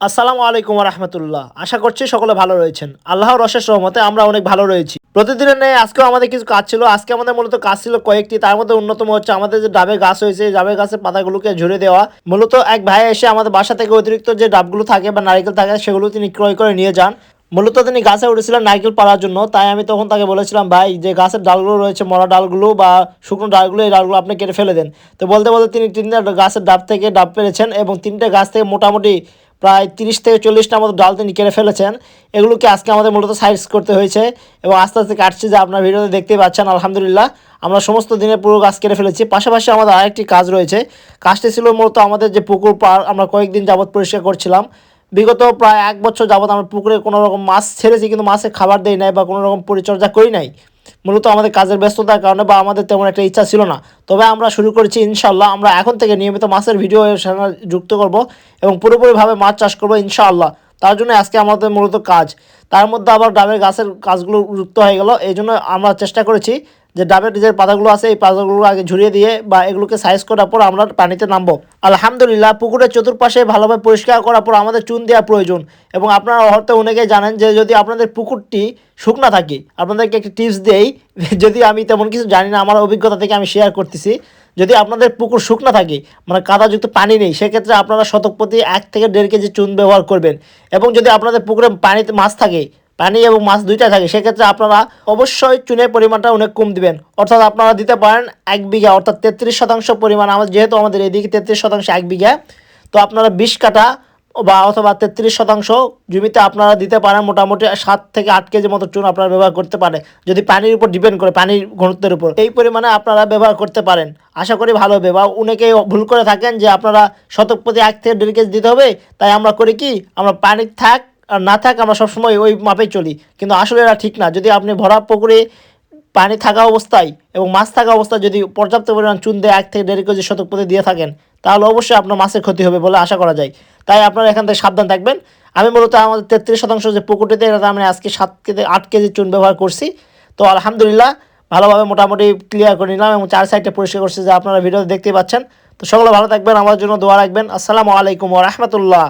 আসসালামু আলাইকুম রহমতুল্লাহ। আশা করছি সকলে ভালো রয়েছেন। আল্লাহর অশেষ রহমতে আমরা অনেক ভালো রয়েছি। প্রতিদিনের নেই আজকেও আমাদের কিছু কাজ ছিল। আজকে আমাদের মূলত কাজ ছিল কয়েকটি। তার মধ্যে অন্যতম হচ্ছে আমাদের যে ডাবে গাছ হয়েছে, এই ডাবে গাছের পাতাগুলোকে ঝরে দেওয়া। মূলত এক ভাই এসে আমাদের বাসা থেকে অতিরিক্ত যে ডাবগুলো থাকে বা নারিকেল থাকে, সেগুলো তিনি ক্রয় করে নিয়ে যান। মূলত তিনি গাছে উঠেছিলেন নারকেল পাড়ার জন্য। তাই আমি তখন তাকে বলেছিলাম, ভাই, যে গাছের ডালগুলো রয়েছে, মরা ডালগুলো বা শুকনো ডালগুলো, এই ডালগুলো আপনি কেটে ফেলে দেন। তো বলতে বলতে তিনি তিনটা গাছের ডাব থেকে ডাব পেরেছেন এবং তিনটে গাছ থেকে মোটামুটি প্রায় তিরিশ থেকে চল্লিশটা মতো ডাল তিনি কেটে ফেলেছেন। এগুলোকে আজকে আমাদের মূলত সাইজ করতে হয়েছে এবং আস্তে আস্তে কাটছি যে আপনার ভিডিওতে দেখতেই পাচ্ছেন, আলহামদুলিল্লাহ। আমরা সমস্ত দিনের পুরো গাছ কেটে ফেলেছি। পাশাপাশি আমাদের আরেকটি কাজ রয়েছে। কাজটি ছিল মূলত আমাদের যে পুকুর পাড় আমরা কয়েকদিন যাবৎ পরিষ্কার করছিলাম। বিগত প্রায় এক বছর যাবৎ আমরা পুকুরে কোনো রকম মাছ ছেড়েছি, কিন্তু মাছে খাবার দেই নাই বা কোনো রকম পরিচর্যা করি নাই। মূলত আমাদের কাজের ব্যস্ততার কারণে বা আমাদের তেমন একটা ইচ্ছা ছিল না। তবে আমরা শুরু করেছি ইনশাল্লাহ আমরা এখন থেকে নিয়মিত মাছের ভিডিও যুক্ত করব এবং পুরোপুরিভাবে মাছ চাষ করব ইনশাআল্লাহ। তার জন্য আজকে আমাদের মূলত কাজ। তার মধ্যে আবার ডাবের গাছের কাজগুলো যুক্ত হয়ে গেল। এই জন্য আমরা চেষ্টা করেছি যে ডাবের যে পাতাগুলো আছে, এই পাতাগুলো আগে ঝরিয়ে দিয়ে বা এগুলোকে সাইজ করার পর আমরা পানিতে নামবো। আলহামদুলিল্লাহ, পুকুরের চতুর্পাশে ভালোভাবে পরিষ্কার করার পর আমাদের চুন দেওয়া প্রয়োজন এবং আপনারা হয়তো অনেকেই জানেন যে যদি আপনাদের পুকুরটি শুকনা থাকে, আপনাদেরকে একটি টিপস দেই, যদি আমি তেমন কিছু জানি না, আমার অভিজ্ঞতা থেকে আমি শেয়ার করতেছি। যদি আপনাদের পুকুর শুকনা থাকে মানে কাদাযুক্ত পানি নেই, সেক্ষেত্রে আপনারা শতক প্রতি এক থেকে দেড় কেজি চুন ব্যবহার করবেন এবং যদি আপনাদের পুকুরে পানিতে মাছ থাকে পানি এবং মাছ দুইটাই থাকে, সেক্ষেত্রে আপনারা অবশ্যই চুনের পরিমাণটা অনেক কম দিবেন। অর্থাৎ আপনারা দিতে পারেন এক বিঘা, অর্থাৎ তেত্রিশ শতাংশ পরিমাণ আমাদের যেহেতু আমাদের এদিকে তেত্রিশ শতাংশ এক বিঘা, তো আপনারা বিশ কাটা বা অথবা তেত্রিশ শতাংশ জমিতে আপনারা দিতে পারেন মোটামুটি সাত থেকে আট কেজি মতো চুন আপনারা ব্যবহার করতে পারে যদি পানির উপর ডিপেন্ড করে, পানির ঘনত্বের উপর। এই পরিমাণে আপনারা ব্যবহার করতে পারেন। আশা করি ভালো হবে বা অনেকেই ভুল করে থাকেন যে আপনারা শতক প্রতি এক থেকে দেড় কেজি দিতে হবে, তাই আমরা করি কি, আমরা পানি থাক না থাক আমরা সবসময় ওই মাপেই চলি। কিন্তু আসলে এটা ঠিক না। যদি আপনি ভরা পুকুরে পানি থাকা অবস্থায় এবং মাছ থাকা অবস্থায় যদি পর্যাপ্ত পরিমাণ চুন দেয় এক থেকে দেড় কেজি শতক প্রতি দিয়ে থাকেন, তাহলে অবশ্যই আপনার মাছের ক্ষতি হবে বলে আশা করা যায়। তাই আপনারা এখান থেকে সাবধান থাকবেন। আমি মূলত আমাদের তেত্রিশ শতাংশ যে পুকুরটিতে এটা আমি আজকে সাত কেজি, আট কেজি চুন ব্যবহার করছি। তো আলহামদুলিল্লাহ ভালোভাবে মোটামুটি ক্লিয়ার করে নিলাম এবং চার সাইডটা পরিষ্কার করছি, যে আপনারা ভিডিওতে দেখতেই পাচ্ছেন। তো সকলে ভালো থাকবেন, আমার জন্য দোয়া রাখবেন। আসসালামু আলাইকুম রহমতুল্লাহ।